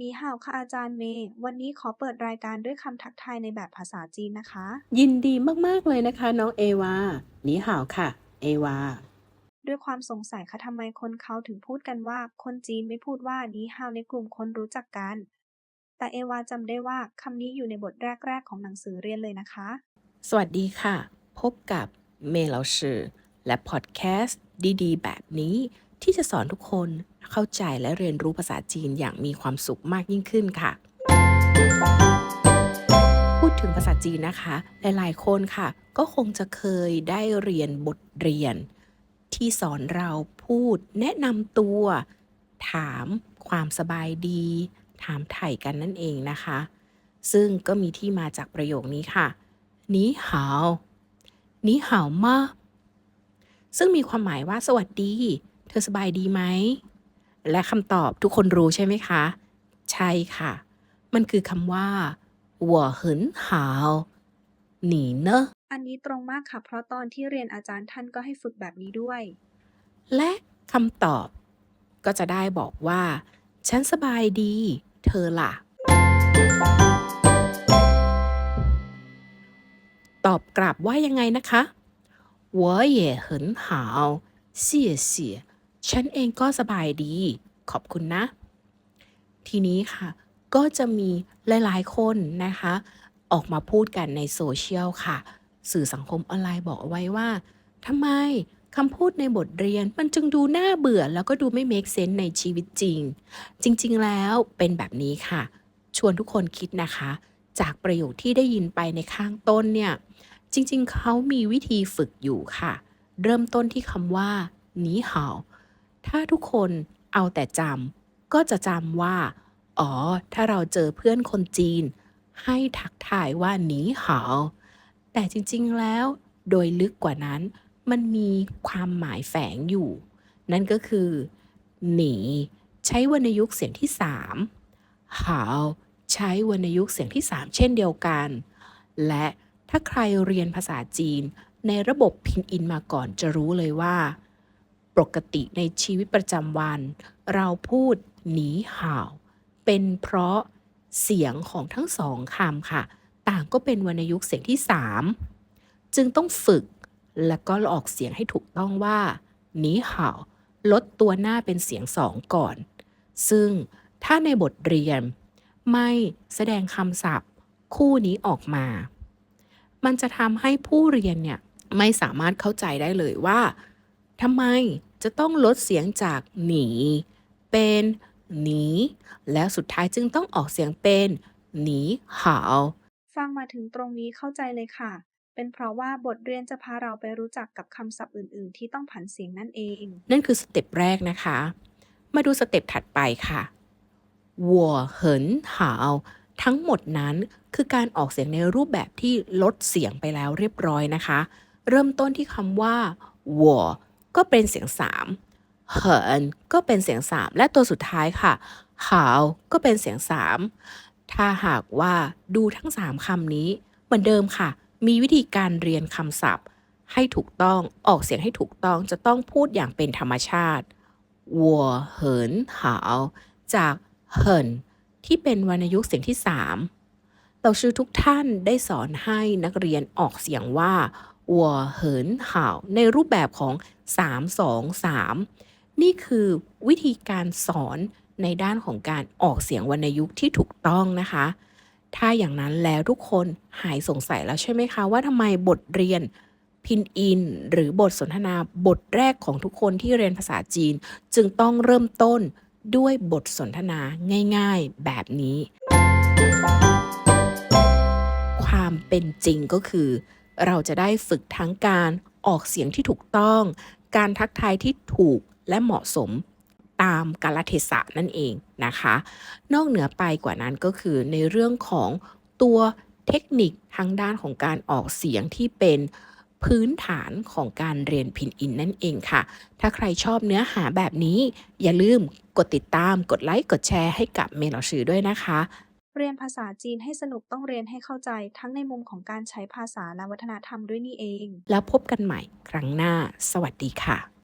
นี่ฮาวค่ะอาจารย์เมย์ วันนี้ขอเปิดรายการด้วยคำทักทายในแบบภาษาจีนนะคะ ยินดีมาก ๆ เลยนะคะ น้องเอวาหนีห่าวค่ะ เอวา ด้วยความสงสัยค่ะทำไมคนเขาถึงพูดกันว่า คนจีนไม่พูดว่านี่ฮาวในกลุ่มคนรู้จักกัน แต่เอวาจำได้ว่าคำนี้อยู่ในบทแรก ๆ ของหนังสือเรียนเลยนะคะ สวัสดีค่ะ พบกับเมย์เหลาชื่อและพอดแคสต์ดีๆ แบบนี้ที่จะสอนทุกคน เข้าใจและเรียนรู้ภาษาจีนอย่างมีความสุขมากยิ่งขึ้นค่ะ พูดถึงภาษาจีนนะคะ หลายๆ คนค่ะ ก็คงจะเคยได้เรียนบทเรียน ที่สอนเราพูด แนะนำตัว ถามความสบายดี ถามไถ่กันนั่นเองนะคะ ซึ่งก็มีที่มาจากประโยคนี้ค่ะนีหาวนีหาวมาซึ่งมีความหมายว่าสวัสดี เธอสบายดีไหม และคำตอบทุกคนรู้ใช่ไหมคะ ใช่ค่ะ มันคือคำว่า我很好你呢 อันนี้ตรงมากค่ะ เพราะตอนที่เรียนอาจารย์ท่านก็ให้ฝึกแบบนี้ด้วย และคำตอบก็จะได้บอกว่า ฉันสบายดี เธอล่ะ ตอบกลับว่ายังไงนะคะ我也很好谢谢 ฉันเองก็สบายดี ขอบคุณนะ ทีนี้ค่ะ ก็จะมีหลาย ๆ คนนะคะ ออกมาพูดกันในโซเชียลค่ะ สื่อสังคมออนไลน์บอกเอาไว้ว่าทำไมคำพูดในบทเรียนมันจึงดูน่าเบื่อแล้วก็ดูไม่ make sense ในชีวิตจริง จริง ๆ แล้วเป็นแบบนี้ค่ะ ชวนทุกคนคิดนะคะ จากประโยคที่ได้ยินไปในข้างต้นเนี่ย จริง ๆ เขามีวิธีฝึกอยู่ค่ะ เริ่มต้นที่คำว่าหนีเห่า ถ้าทุกคนเอาแต่จำก็จะจำว่า อ๋อ ถ้าเราเจอเพื่อนคนจีน ให้ทักทายว่าหนีเห่าแต่จริงๆแล้ว โดยลึกกว่านั้นมันมีความหมายแฝงอยู่ นั่นก็คือ หนี ใช้วรรณยุกต์เสียงที่สามหาใช้วรรณยุกต์เสียงที่สามเช่นเดียวกัน และถ้าใครเรียนภาษาจีนในระบบพินอินมาก่อนจะรู้เลยว่า ปกติในชีวิตประจำวัน เราพูดหนีห่าว เป็นเพราะเสียงของทั้งสองคำค่ะ ต่างก็เป็นวรรณยุกต์เสียงที่สามจึงต้องฝึกแล้วก็ออกเสียงให้ถูกต้องว่าหนีห่าวลดตัวหน้าเป็นเสียงสองก่อน ซึ่งถ้าในบทเรียนไม่แสดงคำศัพท์คู่นี้ออกมา มันจะทำให้ผู้เรียนเนี่ยไม่สามารถเข้าใจได้เลยว่าทำไม จะต้องลดเสียงจากหนี เป็นหนี แล้วสุดท้ายจึงต้องออกเสียงเป็นหนีหาวฟังมาถึงตรงนี้เข้าใจเลยค่ะ เป็นเพราะว่าบทเรียนจะพาเราไปรู้จักกับคำศัพท์อื่น ๆ ที่ต้องผันเสียงนั่นเอง นั่นคือสเต็ปแรกนะคะ มาดูสเต็ปถัดไปค่ะวัวเหินหาวทั้งหมดนั้นคือการออกเสียงในรูปแบบที่ลดเสียงไปแล้วเรียบร้อยนะคะ เริ่มต้นที่คำว่าวัว ก็เป็นเสียงสามเหินก็เป็นเสียงสามและตัวสุดท้ายค่ะหาวก็เป็นเสียงสามถ้าหากว่าดูทั้งสามคำนี้ เหมือนเดิมค่ะ มีวิธีการเรียนคำศัพท์ ให้ถูกต้องออกเสียงให้ถูกต้องจะต้องพูดอย่างเป็นธรรมชาติวัวเหินหาวจากเหินที่เป็นวรรณยุกต์เสียงที่สามเราชื่อทุกท่านได้สอนให้นักเรียนออกเสียงว่า วัวเหินห่าในรูปแบบของ 323 นี่คือวิธีการสอนในด้านของการออกเสียงวรรณยุกต์ที่ถูกต้องนะคะ ถ้าอย่างนั้นแล้วทุกคนหายสงสัยแล้วใช่ไหมคะ ว่าทำไมบทเรียนพินอิน หรือบทสนทนาบทแรกของทุกคนที่เรียนภาษาจีน จึงต้องเริ่มต้นด้วยบทสนทนาง่าย ๆ แบบนี้ ความเป็นจริงก็คือ เราจะได้ฝึกทั้งการออกเสียงที่ถูกต้อง การทักทายที่ถูกและเหมาะสมตามกาลเทศะนั่นเองนะคะ นอกเหนือไปกว่านั้นก็คือในเรื่องของตัวเทคนิคทางด้านของการออกเสียงที่เป็นพื้นฐานของการเรียนพินอินนั่นเองค่ะ ถ้าใครชอบเนื้อหาแบบนี้ อย่าลืมกดติดตาม กดไลค์ กดแชร์ให้กับเมลอชื่อด้วยนะคะ เรียนภาษาจีนให้สนุกต้องเรียนให้เข้าใจ ทั้งในมุมของการใช้ภาษาและวัฒนธรรมด้วยนี่เอง แล้วพบกันใหม่ครั้งหน้า สวัสดีค่ะ